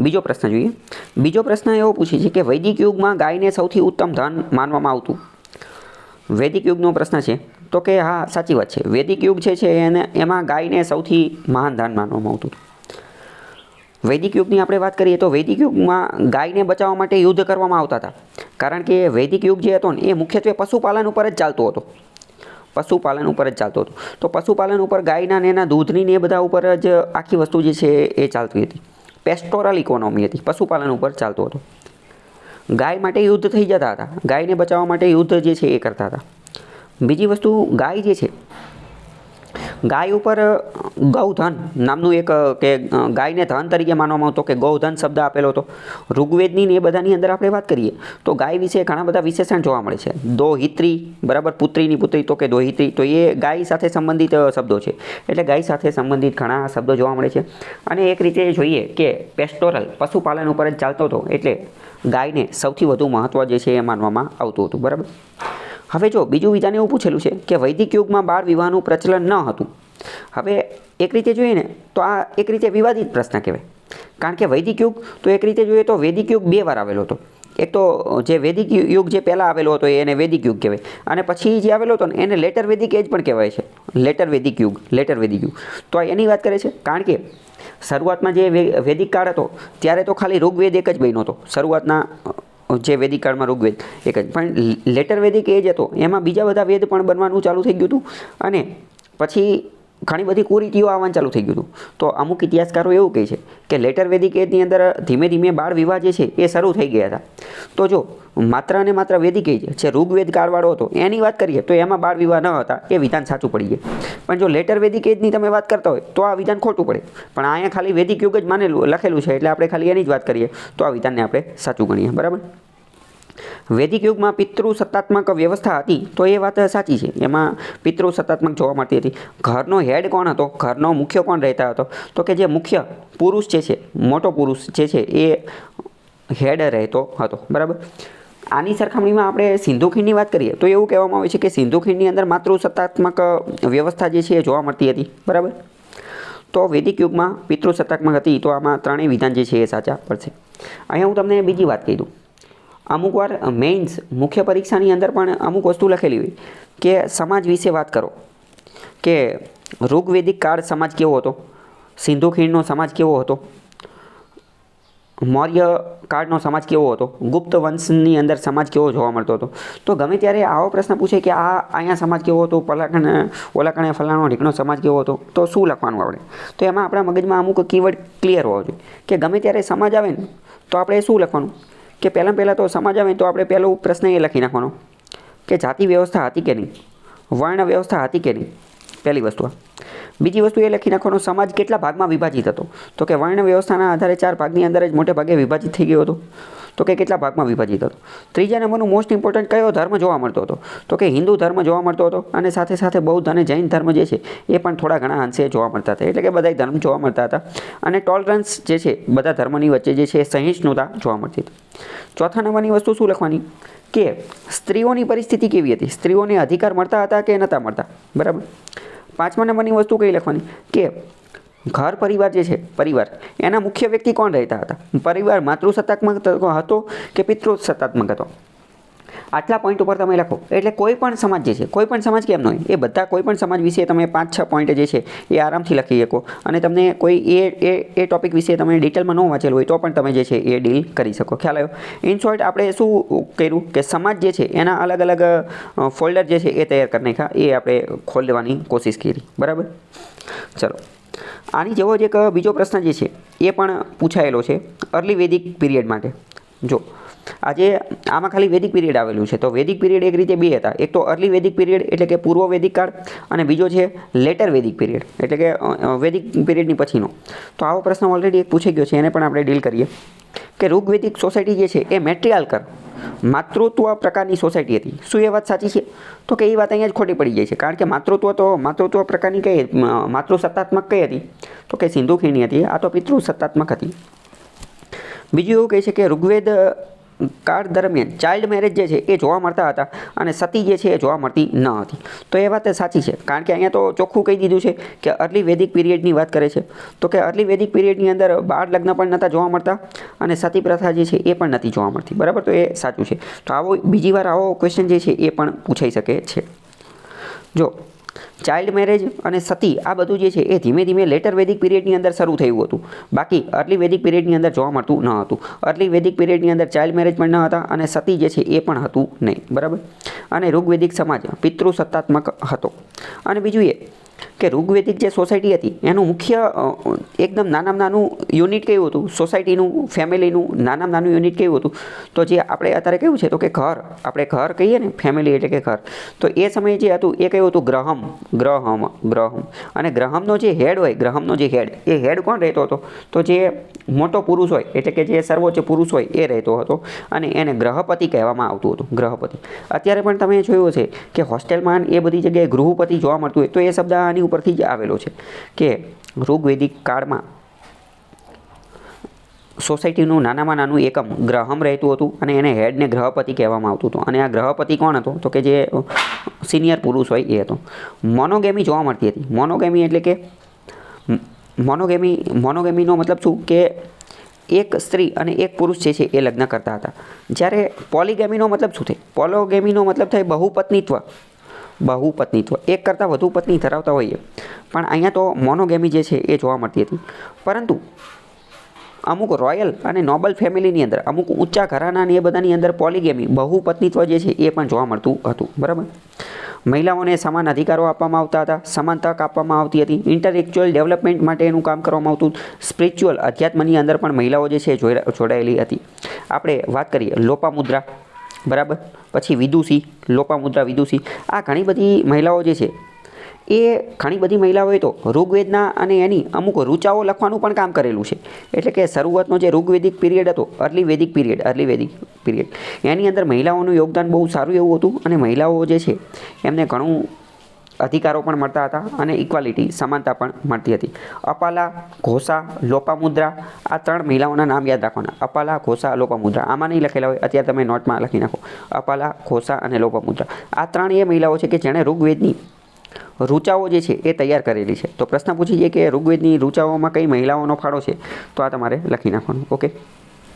બીજો પ્રશ્ન જોઈએ. બીજો પ્રશ્ન એવો પૂછે છે કે વૈદિક યુગમાં ગાયને સૌથી ઉત્તમ ધન માનવામાં આવતું? વૈદિક યુગનો પ્રશ્ન છે. તો કે હા, સાચી વાત છે. વૈદિક યુગ છે એને, એમાં ગાયને સૌથી મહાન ધન માનવામાં આવતું. વૈદિક યુગની આપણે વાત કરીએ તો વૈદિક યુગમાં ગાયને બચાવવા માટે યુદ્ધ કરવામાં આવતા હતા. કારણ કે વૈદિક યુગ જે હતો ને, એ મુખ્યત્વે પશુપાલન ઉપર જ ચાલતો હતો. પશુપાલન ઉપર જ ચાલતો હતો. તો પશુપાલન ઉપર ગાયના ને એના દૂધની ને એ બધા ઉપર જ આખી વસ્તુ જે છે એ ચાલતી હતી. પેસ્ટોરલ ઇકોનોમી હતી, પશુપાલન ઉપર ચાલતો હતો. ગાય માટે યુદ્ધ થઈ જતા હતા. ગાયને બચાવવા માટે યુદ્ધ જે છે એ કરતા હતા. બીજી વસ્તુ, ગાય જે છે ગાય ઉપર ગૌધન નામનું એક કે ગાયને ધન તરીકે માનવામાં આવતો કે ગૌધન શબ્દ આપેલો હતો. ઋગ્વેદની ને એ બધાની અંદર આપણે વાત કરીએ, તો ગાય વિશે ઘણા બધા વિશેષણ જોવા મળે છે. દોહિત્રી, બરાબર, પુત્રીની પુત્રી તો કે દોહિત્રી, તો એ ગાય સાથે સંબંધિત શબ્દો છે. એટલે ગાય સાથે સંબંધિત ઘણા શબ્દો જોવા મળે છે. અને એક રીતે જોઈએ કે પેસ્ટોરલ પશુપાલન ઉપર જ ચાલતો હતો, એટલે ગાયને સૌથી વધુ મહત્ત્વ જે છે એ માનવામાં આવતું હતું, બરાબર? હવે જો બીજું વિધાન એવું પૂછેલું છે કે વૈદિક યુગમાં બાળ વિવાહનું પ્રચલન ન હતું. હવે એક રીતે જોઈએ ને, તો આ એક રીતે વિવાદિત પ્રશ્ન કહેવાય. કારણ કે વૈદિક યુગ, તો એક રીતે જોઈએ તો વૈદિક યુગ બે વાર આવેલો હતો. એક તો જે વૈદિક યુગ જે પહેલાં આવેલો હતો એને વૈદિક યુગ કહેવાય. અને પછી જે આવેલો હતો ને, એને લેટર વૈદિક એજ પણ કહેવાય છે. લેટર વૈદિક યુગ, લેટર વૈદિક યુગ. તો એની વાત કરે છે? કારણ કે શરૂઆતમાં જે વૈદિક કાળ હતો, ત્યારે તો ખાલી ઋગ્વેદ એક જ બન્યો હતો. શરૂઆતના જે વૈદિક કાળમાં ઋગ્વેદ, એક જ. પણ લેટર વૈદિક એજ હતો. એમાં બીજા બધા વેદ પણ બનવાનું ચાલુ થઈ ગયું હતું. અને પછી ઘણી બધી કુરીતિઓ આવવાનું ચાલુ થઈ ગયું હતું. તો અમુક ઇતિહાસકારો એવું કહે છે કે લેટર વૈદિક એજની અંદર ધીમે ધીમે બાળ વિવાહ જે છે એ શરૂ થઈ ગયા હતા. તો જો માત્ર અને માત્ર વૈદિક એજ જે ઋગ્વેદ કાળવાળો હતો, એની વાત કરીએ તો એમાં બાળ વિવાહ ન હતા, એ વિધાન સાચું પડી જાય પણ જો લેટર વૈદિક એજની તમે વાત કરતા હોય, તો આ વિધાન ખોટું પડે. પણ અહીંયા ખાલી વૈદિક યુગ જ માનેલું, લખેલું છે, એટલે આપણે ખાલી એની જ વાત કરીએ, તો આ વિધાનને આપણે સાચું ગણીએ. બરાબર? વૈદિક યુગમાં પિતૃ સત્તાત્મક વ્યવસ્થા હતી, તો એ વાત સાચી છે. એમાં પિતૃ સત્તાત્મક જોવા મળતી હતી. ઘરનો હેડ કોણ હતો? ઘરનો મુખ્ય કોણ રહેતા હતો? તો કે જે મુખ્ય પુરુષ જે છે, મોટો પુરુષ જે છે, એ હેડ રહેતો હતો. બરાબર? આની સરખામણીમાં આપણે સિંધુ ખીણની વાત કરીએ, તો એવું કહેવામાં આવે છે કે સિંધુ ખીણની અંદર માતૃ સત્તાત્મક વ્યવસ્થા જે છે એ જોવા મળતી હતી. બરાબર? તો વૈદિક યુગમાં પિતૃ સત્તાત્મક હતી, તો આમાં ત્રણેય વિધાન જે છે એ સાચા પડશે. અહીંયા હું તમને બીજી વાત કહી દઉં. અમુક વાર મેઇન્સ મુખ્ય પરીક્ષાની અંદર પણ અમુક વસ્તુ લખેલી હોય કે સમાજ વિશે વાત કરો. કે ઋગ્વેદિક કાળ સમાજ કેવો હતો? સિંધુ ખીણનો સમાજ કેવો હતો? મૌર્ય કાળનો સમાજ કેવો હતો? ગુપ્ત વંશની અંદર સમાજ કેવો જોવા મળતો હતો? તો ગમે ત્યારે આવો પ્રશ્ન પૂછે કે આ અહીંયા સમાજ કેવો હતો? પલાકણે ઓલાકણે ફલાણો ઢીકણો સમાજ કેવો હતો? તો શું લખવાનું આપણે તો એમાં આપણા મગજમાં અમુક કીવર્ડ ક્લિયર હોવો જોઈએ. કે ગમે ત્યારે સમાજ આવે ને, તો આપણે શું લખવાનું? કે પહેલાં પહેલાં તો સમાજ આવે તો આપણે પહેલો પ્રશ્ન એ લખી નાખવાનો કે જાતિ વ્યવસ્થા હતી કે નહીં? વર્ણ વ્યવસ્થા હતી કે નહીં? પહેલી વસ્તુ બીજી વસ્તુ એ લખી નાખવાનો, સમાજ કેટલા ભાગમાં વિભાજિત હતો? તો કે વર્ણ વ્યવસ્થાના આધારે ચાર ભાગની અંદર જ મોટે ભાગે વિભાજિત થઈ ગયો હતો. તો કે કેટલા ભાગમાં વિભાજિત હતો? ત્રીજા નંબરનું મોસ્ટ ઇમ્પોર્ટન્ટ કયો ધર્મ જોવા મળતો હતો? તો કે હિન્દુ ધર્મ જોવા મળતો હતો અને સાથે સાથે બૌદ્ધ અને જૈન ધર્મ જે છે, એ પણ થોડા ઘણા અંશે જોવા મળતા હતા. એટલે કે બધા ધર્મ જોવા મળતા હતા અને ટોલરન્સ જે છે, બધા ધર્મની વચ્ચે જે છે, એ સહિષ્ણુતા જોવા મળતી હતી. ચોથા નંબરની વસ્તુ શું લખવાની? કે સ્ત્રીઓની પરિસ્થિતિ કેવી હતી? સ્ત્રીઓને અધિકાર મળતા હતા કે નહોતા મળતા? બરાબર? પાંચમા નંબરની વસ્તુ કઈ લખવાની? કે ઘર પરિવાર જે છે, પરિવાર, એના મુખ્ય વ્યક્તિ કોણ રહેતા હતા? પરિવાર માતૃસત્તાત્મક હતો કે પિતૃ સત્તાત્મક હતો? આટલા પોઈન્ટ ઉપર તમે લખો. એટલે કોઈ પણ સમાજ જે છે, કોઈ પણ સમાજ કેમ ન હોય? એ બધા કોઈ પણ સમાજ વિશે તમે પાંચ છ પોઈન્ટ જે છે, એ આરામથી લખી શકો. અને તમને કોઈ એ એ એ ટોપિક વિશે તમે ડિટેલમાં ન વાંચેલું હોય તો પણ તમે જે છે, એ ડીલ કરી શકો. ખ્યાલ આવ્યો? ઇન શોર્ટ આપણે શું કર્યું કે સમાજ જે છે, એના અલગ અલગ ફોલ્ડર જે છે, એ તૈયાર કરી નાખ્યા. એ આપણે ખોલવાની કોશિશ કરી. બરાબર? ચલો. આની જેવો જ એક બીજો પ્રશ્ન જે છે, એ પણ પૂછાયેલો છે અર્લી વૈદિક પીરિયડ માટે. જો, આજે આમાં ખાલી વૈદિક પીરિયડ આવેલું છે, તો વૈદિક પીરિયડ એક રીતે બે હતા. એક તો અર્લી વૈદિક પીરિયડ, એટલે કે પૂર્વ વૈદિક કાળ, અને બીજો છે લેટર વૈદિક પીરિયડ, એટલે કે વેદિક પીરિયડની પછીનો. તો આવો પ્રશ્ન ઓલરેડી એક પૂછાઈ ગયો છે, એને પણ આપણે ડીલ કરીએ. કે ઋગ્વેદિક સોસાયટી જે છે, એ મેટ્રિયાલકર માતૃત્વ પ્રકારની સોસાયટી હતી. શું એ વાત સાચી છે? તો કે એ વાત અહીંયા જ ખોટી પડી જાય છે. કારણ કે માતૃત્વ તો, માતૃત્વ પ્રકારની કઈ માતૃ માતૃસત્તાત્મક કઈ હતી? તો કે સિંધુ ખીણી હતી. આ તો પિતૃ સત્તાત્મક હતી. બીજું એવું કહે છે કે ઋગ્વેદ કાળ દરમિયાન ચાઇલ્ડ મેરેજ જે છે એ જોવા મળતા હતા અને સતી જે છે એ જોવા મળતી ન હતી. તો એ વાત સાચી છે. કારણ કે અહીંયા તો ચોખ્ખું કહી દીધું છે કે અર્લી વેદિક પીરિયડની વાત કરે છે. તો કે અર્લી વેદિક પીરિયડની અંદર બાળ લગ્ન પણ નહોતા જોવા મળતા અને સતી પ્રથા જે છે એ પણ નથી જોવા મળતી. બરાબર? તો એ સાચું છે. તો આવો બીજી વાર આવો ક્વેશ્ચન જે છે એ પણ પૂછાઈ શકે છે. જો ચાઇલ્ડ મેરેજ અને સતી આ બધું જે છે એ ધીમે ધીમે લેટર વેદિક પીરિયડની અંદર શરૂ થયું હતું. બાકી અર્લી વૈદિક પીરિયડની અંદર જોવા મળતું ન હતું. અર્લી વેદિક પીરિયડની અંદર ચાઇલ્ડ મેરેજ પણ ન હતા અને સતી જે છે એ પણ હતું નહીં. બરાબર? અને ઋગ્વેદિક સમાજ પિતૃ સત્તાત્મક હતો. અને બીજું એ કે ઋગ્વેદિક જે સોસાયટી હતી, એનું મુખ્ય એકદમ નાનામાં નાનું યુનિટ કયું હતું? સોસાયટીનું, ફેમિલીનું નાનામાં નાનું યુનિટ કયું હતું? તો જે આપણે અત્યારે કેવું છે? તો કે ઘર. આપણે ઘર કહીએ ને, ફેમિલી એટલે કે ઘર. તો એ સમયે જે હતું, એ કયું હતું? ગ્રહમ. ગ્રહમ. ગ્રહમ. અને ગ્રહમનો જે હેડ હોય, ગ્રહમનો જે હેડ, એ હેડ કોણ રહેતો હતો? તો જે મોટો પુરુષ હોય, એટલે કે જે સર્વોચ્ચ પુરુષ હોય, એ રહેતો હતો. અને એને ગ્રહપતિ કહેવામાં આવતું હતું, ગ્રહપતિ. અત્યારે પણ તમે જોયું છે કે હોસ્ટેલમાં એ બધી જગ્યાએ ગૃહપતિ જોવા મળતું હોય, તો એ શબ્દ આની ઉપરથી જ આવેલો છે કે ઋગ્વેદિક કાળમાં સોસાયટીનું નાનામાં નાનું એકમ ગ્રહમ રહેતું હતું અને એને હેડને ગ્રહપતિ કહેવામાં આવતું હતું. અને આ ગ્રહપતિ કોણ હતો? તો કે જે સિનિયર પુરુષ હોય એ હતો. મોનોગેમી જોવા મળતી હતી. મોનોગેમી એટલે કે મોનોગેમી, મોનોગેમીનો મતલબ શું? કે એક સ્ત્રી અને એક પુરુષ જે છે એ લગ્ન કરતા હતા. જ્યારે પોલીગેમીનો મતલબ શું થાય? પોલોગેમીનો મતલબ થાય બહુપત્નીત્વ. બહુપત્નીત્વ એક કરતાં વધુ પત્ની ધરાવતા હોઈએ. પણ અહીંયા તો મોનોગેમી જે છે એ જોવા મળતી હતી. પરંતુ અમુક રોયલ અને નોબલ ફેમિલીની અંદર, અમુક ઊંચા ઘરાના ને એ બધાની અંદર પોલીગેમી બહુપત્નીત્વ જે છે એ પણ જોવા મળતું હતું. બરાબર? મહિલાઓને સમાન અધિકારો આપવામાં આવતા હતા, સમાન તક આપવામાં આવતી હતી. ઇન્ટરેક્ચ્યુઅલ ડેવલપમેન્ટ માટે એનું કામ કરવામાં આવતું. સ્પિરિચ્યુઅલ અધ્યાત્મની અંદર પણ મહિલાઓ જે છે જોડા- જોડાયેલી હતી. આપણે વાત કરીએ લોપામુદ્રા. બરાબર? પછી વિદુષી, લોપામુદ્રા વિદુષી, આ ઘણી બધી મહિલાઓ જે છે, એ ઘણી બધી મહિલાઓએ તો ઋગ્વેદના અને એની અમુક રૂચાઓ લખવાનું પણ કામ કરેલું છે. એટલે કે શરૂઆતનો જે ઋગ્વેદિક પીરિયડ હતો early Vedic period early Vedic period એની અંદર મહિલાઓનું યોગદાન બહુ સારું એવું હતું અને મહિલાઓ જે છે, એમને ઘણું અધિકારો પણ મળતા હતા અને ઇક્વાલિટી સમાનતા પણ મળતી હતી. અપાલા ઘોસા લોપામુદ્રા, આ ત્રણ મહિલાઓના નામ યાદ રાખવાના. અપાલા ઘોસા લોપામુદ્રા. આમાં નહીં લખેલા હોય, અત્યારે તમે નોટમાં લખી નાખો. અપાલા ઘોસા અને લોપામુદ્રા. આ ત્રણ એ મહિલાઓ છે કે જેણે ઋગ્વેદની રૂચાઓ જે છે એ તૈયાર કરેલી છે. તો પ્રશ્ન પૂછી છે કે ઋગ્વેદની રૂચાઓમાં કઈ મહિલાઓનો ફાળો છે? તો આ તમારે લખી નાખવાનું. ઓકે